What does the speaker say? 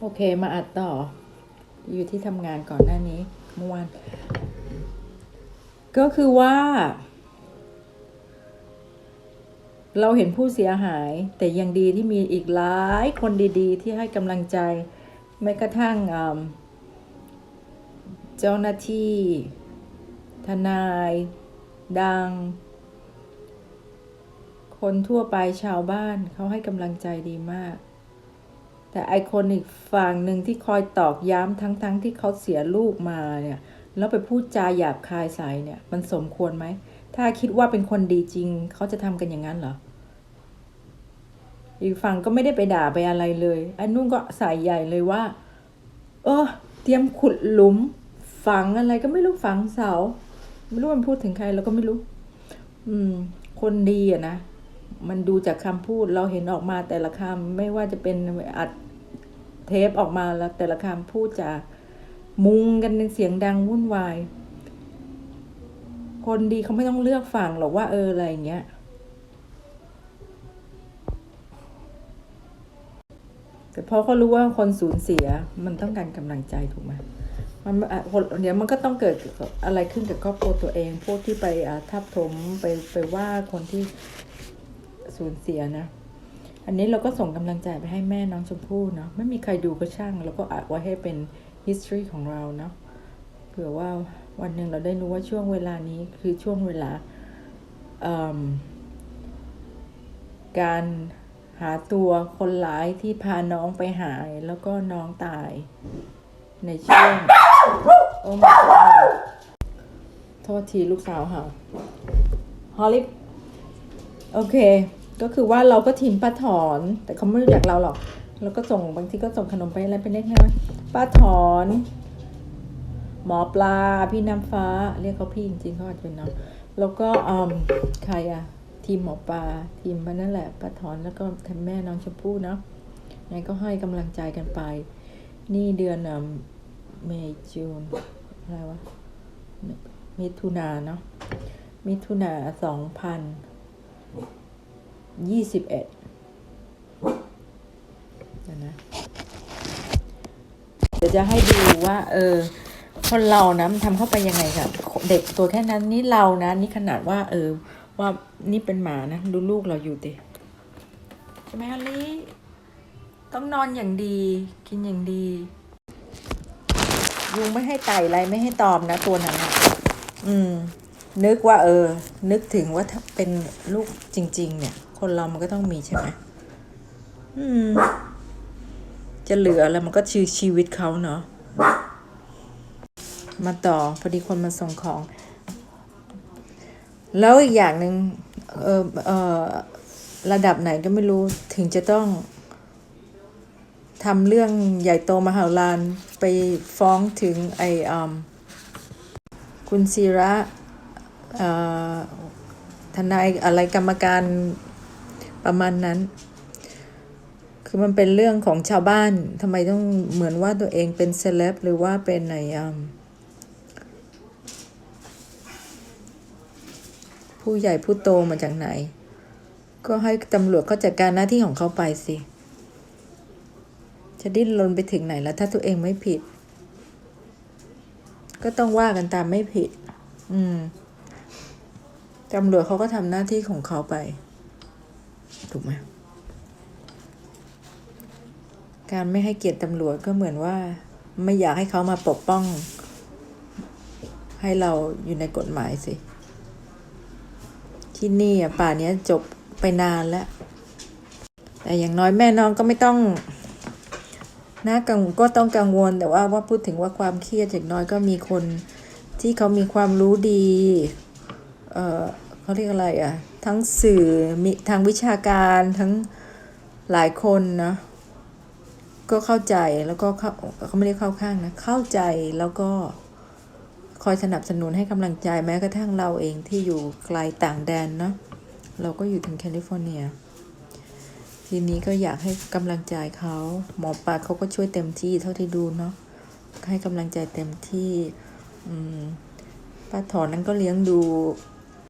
โอเคมาอัดต่อ อยู่ที่ทำงานก่อนหน้านี้เมื่อวาน ก็คือว่า เราเห็นผู้เสียหาย แต่ยังดีที่มีอีกหลายคนดีๆ ที่ให้กำลังใจแม้กระทั่งเจ้าหน้าที่ ทนาย ดัง คนทั่วไปชาวบ้านเขาให้กำลังใจดีมาก แต่ไอคนอีกฝั่งหนึ่งที่คอยตอกย้ำทั้งๆทที่เขาเสียลูกมาเนี่ย แล้วไปพูดจาหยาบคายใส่เนี่ย มันสมควรไหม ถ้าคิดว่าเป็นคนดีจริง เขาจะทำกันอย่างนั้นเหรอ อีกฝั่งก็ไม่ได้ไปด่าไปอะไรเลยไอ้นุ่นก็ใส่ใหญ่เลยว่า เออ เตรียมขุดหลุม ฝังอะไรก็ไม่รู้ฝังเสา ไม่รู้มันพูดถึงใครเราก็ไม่รู้ อืม คนดีอะนะมันดูจากคำพูดเราเห็นออกมาแต่ละคำไม่ว่าจะเป็นอัด เทปออกมาแล้วแต่ละคำพูดจะมุงกันเป็นเสียงดังวุ่นวาย คนดีเขาไม่ต้องเลือกฝั่งหรอกว่าเอออะไรอย่างเงี้ย แต่พอเขารู้ว่าคนสูญเสียมันต้องการกำลังใจถูกไหมมันอะคนเดี๋ยวมันก็ต้องเกิดอะไรขึ้นกับครอบครัวตัวเอง พวกที่ไปทับถมไปไปว่าคนที่สูญเสียนะ อันนี้เราก็ส่งกำลังใจไปให้แม่น้องชมพู่เนาะไม่มีใครดูก็ช่างแล้วก็อัดไว้ให้เป็น history ของเราเนาะเผื่อว่าวันหนึ่งเราได้รู้ว่าช่วงเวลานี้คือช่วงเวลาการหาตัวคนร้ายที่พาน้องไปหาย แล้วก็น้องตายในช่วงโอ้ my god โทษทีลูกสาวเห่าฮอลลิโอเค ก็คือว่าเราก็ทีมป้าถอน แต่เขาไม่รู้จักเราหรอกเราก็ส่งบางทีก็ส่งขนมไปอะไรไปเล็กน้อยป้าถอน หมอปลาพี่น้ำฟ้า เรียกเขาพี่จริงๆเขาอาจจะเป็นน้องแล้วก็อืมใครอะทีมหมอปลาทีมมันนั่นแหละป้าถอนแล้วก็ทำแม่น้องชมพู่เนาะไงก็ให้กำลังใจกันไป นี่เดือนเมย์จูนอะไรวะมิถุนาเนาะมิถุนาสองพัน ยี่สิบเอ็ดนะเดี๋ยวจะให้ดูว่า เออ คนเรานะมันทำเข้าไปยังไงกับเด็กตัวแค่นั้นนี่เรานะ นี่ขนาดว่า เออ ว่านี่เป็นหมานะ ดูลูกเราอยู่ดิใช่ไหมฮะลี่ต้องนอนอย่างดี กินอย่างดียุงไม่ให้ไต่อะไรไม่ให้ตอมนะตัวนั้นอะอืม นึกว่าเออ นึกถึงว่าถ้าเป็นลูกจริง ๆ เนี่ย คนเรามันก็ต้องมีใช่ไหมอืม จะเหลือแล้วมันก็ชีชีวิตเขาเนาะมาต่อพอดีคนมาส่งของ แล้วอีกอย่างหนึ่งเออเออระดับไหนก็ไม่รู้ถึงจะต้องทำเรื่องใหญ่โตมหาลานไปฟ้องถึงไออืมคุณศิระ ทนายอะไรกรรมการประมาณนั้น คือมันเป็นเรื่องของชาวบ้านทำไมต้องเหมือนว่าตัวเองเป็นเซเลบหรือว่าเป็นไหนผู้ใหญ่ผู้โตมาจากไหน ก็ให้ตำรวจเขาจัดการหน้าที่ของเขาไปสิ จะดิ้นรนไปถึงไหนแล้ว ถ้าตัวเองไม่ผิด ก็ต้องว่ากันตามไม่ผิด อืม ตำรวจเขาก็ทำหน้าที่ของเขาไป ถูกไหมการไม่ให้เกียรติตำรวจก็เหมือนว่า ไม่อยากให้เขามาปกป้อง ให้เราอยู่ในกฎหมายสิ ที่นี่อะป่าเนี้ยจบไปนานแล้ว แต่อย่างน้อยแม่น้องก็ไม่ต้องน่ากังก็ต้องกังวลแต่ว่าว่าพูดถึงว่าความเครียดอย่างน้อยก็มีคนที่เขามีความรู้ดี เขาเรียกอะไรอะ ทั้งสื่อมีทางวิชาการทั้งหลายคนนะ ก็เข้าใจแล้วก็เขาเขาไม่ได้เข้าข้างนะ เข้าใจแล้วก็คอยสนับสนุนให้กำลังใจแม้กระทั่งเราเองที่อยู่ไกลต่างแดนนะ เราก็อยู่ถึงแคลิฟอร์เนีย ทีนี้ก็อยากให้กำลังใจเขาหมอปลาเขาก็ช่วยเต็มที่เท่าที่ดูเนาะให้กำลังใจเต็มที่ป้าถอนนั้นก็เลี้ยงดู